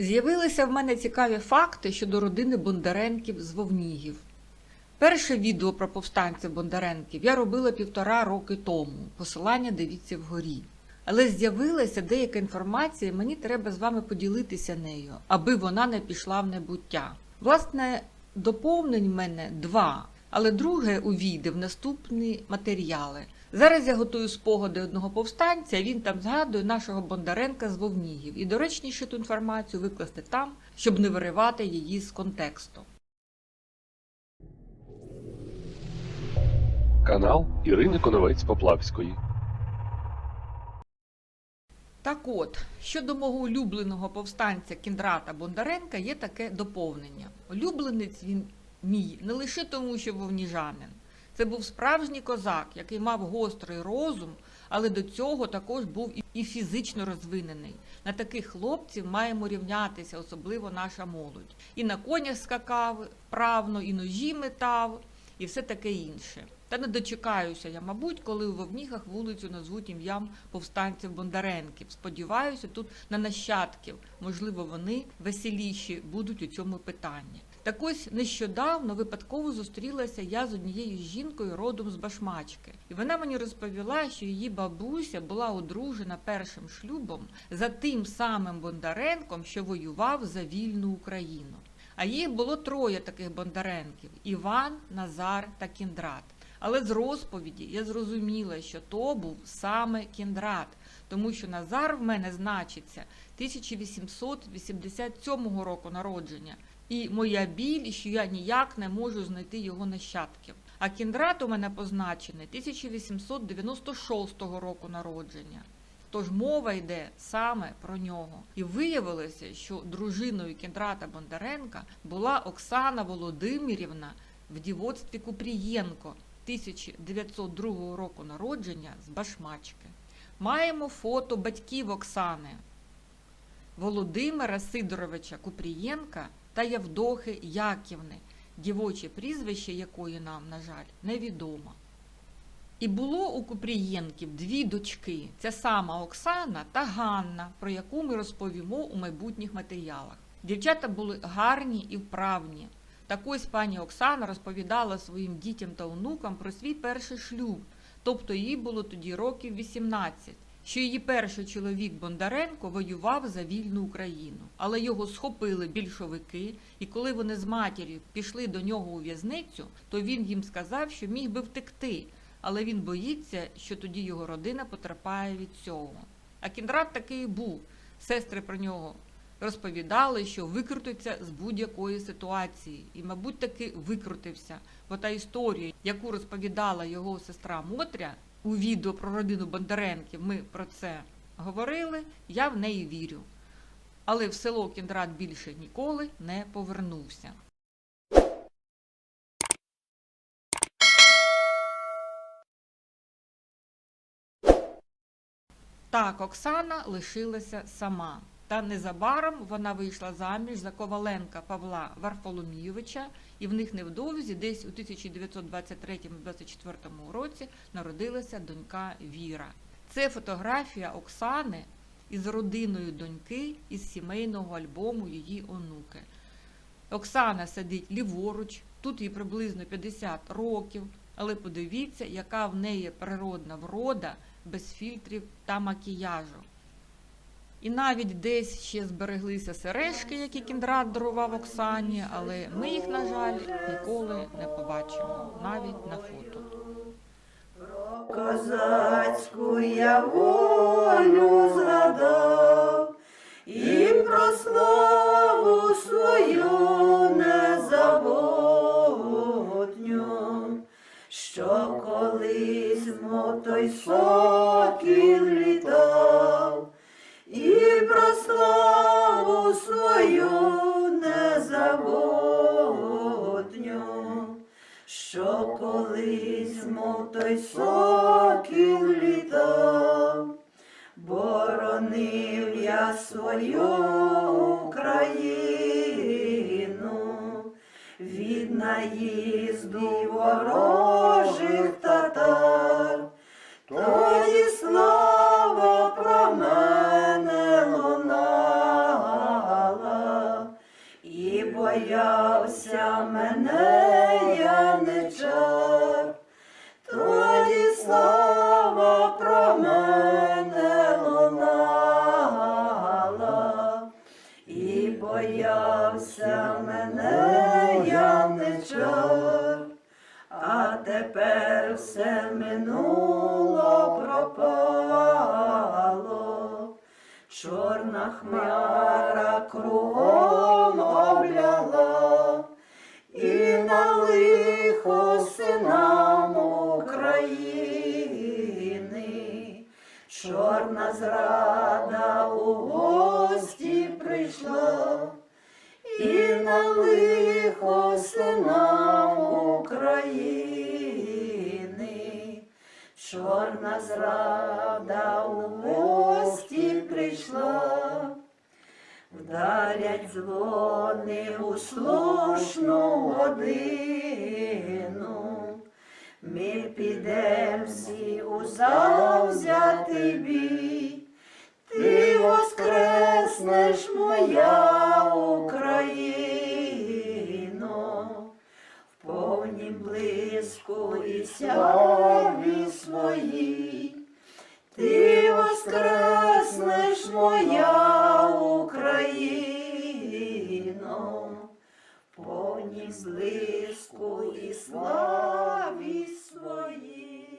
З'явилися в мене цікаві факти щодо родини Бондаренків з Вовнігів. Перше відео про повстанців Бондаренків я робила півтора роки тому. Посилання дивіться вгорі. Але з'явилася деяка інформація, і мені треба з вами поділитися нею, аби вона не пішла в небуття. Власне, доповнень в мене два, але друге увійде в наступні матеріали. Зараз я готую спогади одного повстанця, він там згадує нашого Бондаренка з Вовнігів. І доречніше ту інформацію викласти там, щоб не виривати її з контексту. Канал Ірини Коновець Поплавської. Так от, щодо мого улюбленого повстанця Кіндрата Бондаренка є таке доповнення. Улюбленець він мій не лише тому, що вовніжанин. Це був справжній козак, який мав гострий розум, але до цього також був і- фізично розвинений. На таких хлопців маємо рівнятися, особливо наша молодь. І на конях скакав правно, і ножі метав, і все таке інше. Та не дочекаюся я, мабуть, коли у Вовнігах вулицю назвуть ім'ям повстанців Бондаренків. Сподіваюся, тут на нащадків, можливо, вони веселіші будуть у цьому питанні. Так ось нещодавно випадково зустрілася я з однією жінкою родом з Башмачки, і вона мені розповіла, що її бабуся була одружена першим шлюбом за тим самим Бондаренком, що воював за вільну Україну. А їх було троє таких Бондаренків: Іван, Назар та Кіндрат. Але з розповіді я зрозуміла, що то був саме Кіндрат, тому що Назар в мене значиться 1887 року народження. І моя біль, що я ніяк не можу знайти його нащадків. А Кіндрат у мене позначений 1896 року народження. Тож мова йде саме про нього. І виявилося, що дружиною Кіндрата Бондаренка була Оксана Володимирівна в дівоцтві Купрієнко 1902 року народження з Башмачки. Маємо фото батьків Оксани Володимира Сидоровича Купрієнка та Явдохи Яківни, дівоче прізвище якої нам, на жаль, невідомо. І було у Купрієнків дві дочки: ця сама Оксана та Ганна, про яку ми розповімо у майбутніх матеріалах. Дівчата були гарні і вправні. Так ось пані Оксана розповідала своїм дітям та онукам про свій перший шлюб, тобто їй було тоді років 18, що її перший чоловік Бондаренко воював за вільну Україну, але його схопили більшовики, і коли вони з матір'ю пішли до нього у в'язницю, то він їм сказав, що міг би втекти, але він боїться, що тоді його родина потерпає від цього. А Кіндрат такий був. Сестри про нього розповідали, що викрутиться з будь-якої ситуації, і, мабуть, таки викрутився. Бо та історія, яку розповідала його сестра Мотря у відео про родину Бондаренків, ми про це говорили, я в неї вірю. Але в село Кіндрат більше ніколи не повернувся. Так, Оксана лишилася сама. Та незабаром вона вийшла заміж за Коваленка Павла Варфоломійовича, і в них невдовзі, десь у 1923-24 році, народилася донька Віра. Це фотографія Оксани із родиною доньки із сімейного альбому її онуки. Оксана сидить ліворуч, тут їй приблизно 50 років, але подивіться, яка в неї природна врода без фільтрів та макіяжу. І навіть десь ще збереглися сережки, які кіндрат дарував Оксані, але ми їх, на жаль, ніколи не побачимо, навіть на фото. Про козацьку я волю сокіл літав, і про славу свою незабутню що колись, мов той сокіл літав, боронив я свою Україну від наїзду ворожих татар, тоді слава про мене лунала. боявся мене, яничар, тоді слава про мене лунала, і боявся мене, яничар, а тепер все минуло Чорна хмара кругом обляла, і на лихо синам України. Чорна зрада у гості прийшла, і на лихо синам Чорна зрада у гості прийшла, вдарять дзвони у слушну годину. Ми підем всі у завзятий бій, ти воскреснеш моя блиску і своїй. Ти воскреснеш моя Україно, в блиску і славі своїй.